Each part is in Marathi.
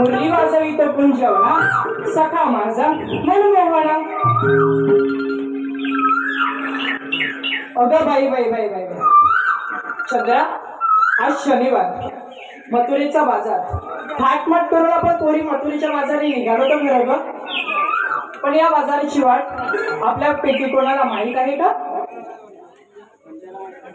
मुरली वाजवी तर कुंजवना सखा माझा मनमोहना अगं बाई बाई बाई बाई बाई. चंद्रा आज शनिवार मथुरेचा बाजार. थाटमाट करून आपण पोरी मथुरेच्या बाजारी निघालो तर खरं पण या बाजाराची वाट आपल्या पेटी कोणाला माहीत आहे का?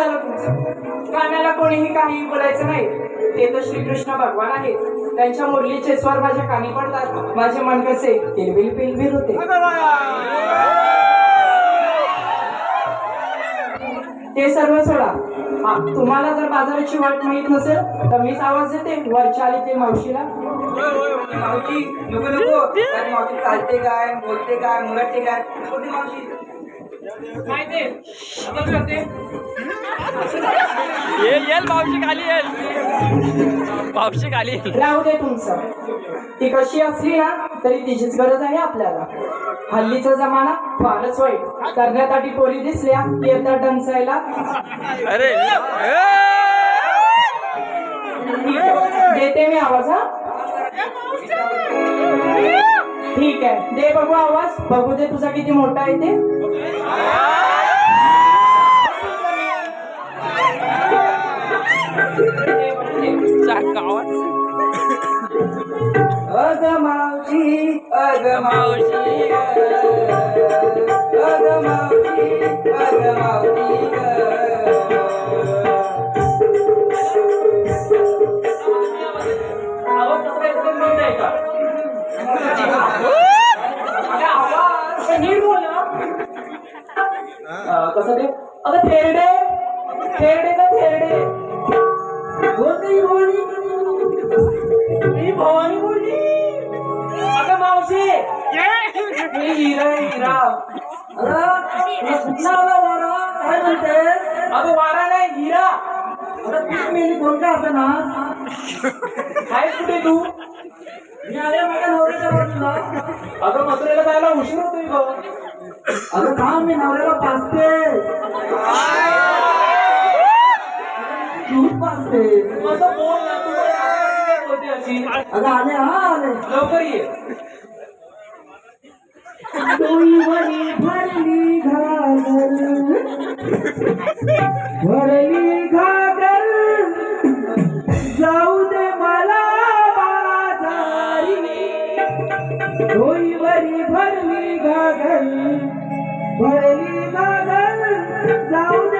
झालं तुमचं कोणीही काही बोलायचं नाही. ते तर श्रीकृष्ण भगवान आहेत. त्यांच्या मुरलीचे स्वर माझ्या कानी पडतात. माझे मन कसे किलबिल पिलबिल होते. ते सर्व सोडा. हा तुम्हाला जर बाजाराची वाट माहीत नसेल तर मीच आवाज देते. वरच्या आली ते मावशीला. मावशी नको नको. मावशी चालते काय? बोलते काय? मुलटते काय? मावशी? माहिती येईल येईल मावशी खाली येईल. मावशी खाली येईल. राहू दे तुमचं. ती कशी असली ना तरी तिचीच गरज आहे आपल्याला. हल्लीचा जमाना फारच वाईट. करण्यासाठी पोरी दिसल्या की येतात डंचायला अरे! देते मी आवाज हा? ठीक आहे. दे बघू आवाज. बघू दे तुझा किती मोठा आहे ते. अग मावशी अग मावशी मावशी अग मावशी अग मावशी आवाज कसा एकदम नीट आहे का अरे आवाज नीट बोल ना. अं, कसं ते अगं थेरडे थेरडे का थेरडे हो, बोलते भवानी हो, हो, मी भवानी बोलली अगं मावशी. मी हिरा हिरा. वारा. काय म्हणते अगं वारा नाही हिरा. अरे तीन कोणता असं ना? काय कुठे तू? मी आले माझ्या नवऱ्याच्या बाजूला. अगं मथुरेला जायला उशीर होतोय गं. अगं थांब मी नवऱ्याला पाचते दूध पाचते कसं बोल ना तू काय बोलते अशी. अगं आले हा आले. लवकर ये. डोईवरी भरली घागर. भरली घागर. जाऊ दे मला बाजारी डोईवरी भरली घागर. भरली घागर. जाऊ दे